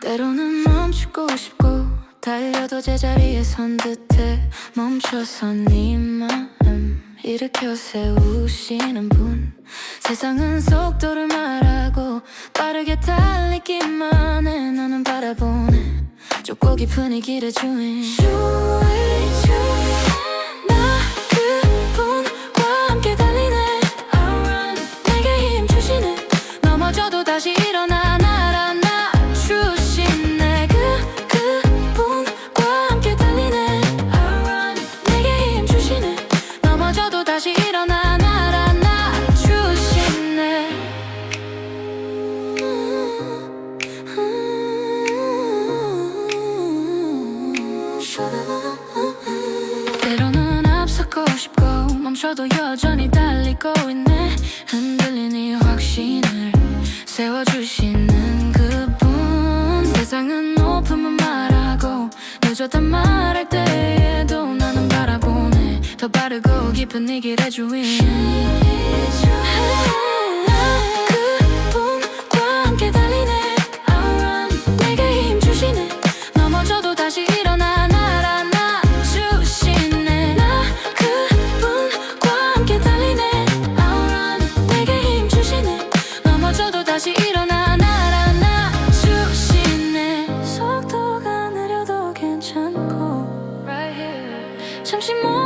때로는 멈추고 싶고 달려도 제자리에 선 듯해 멈춰선 네 마음 일으켜 세우시는 분. 세상은 속도를 말하고 빠르게 달리기만 해. 나는 바라보네. 좁고 깊은 이 길의 주인 멈춰도 여전히 달리고 있네. 흔들린 이 확신을 세워주시는 그분. 세상은 높으면 말하고 늦었단 말할 때에도 나는 바라보네. 더 빠르고 깊은 이 길의 주인 다시 일어나. 나를 낮추시네 속도가 느려도 괜찮고. Right here. 잠시 멈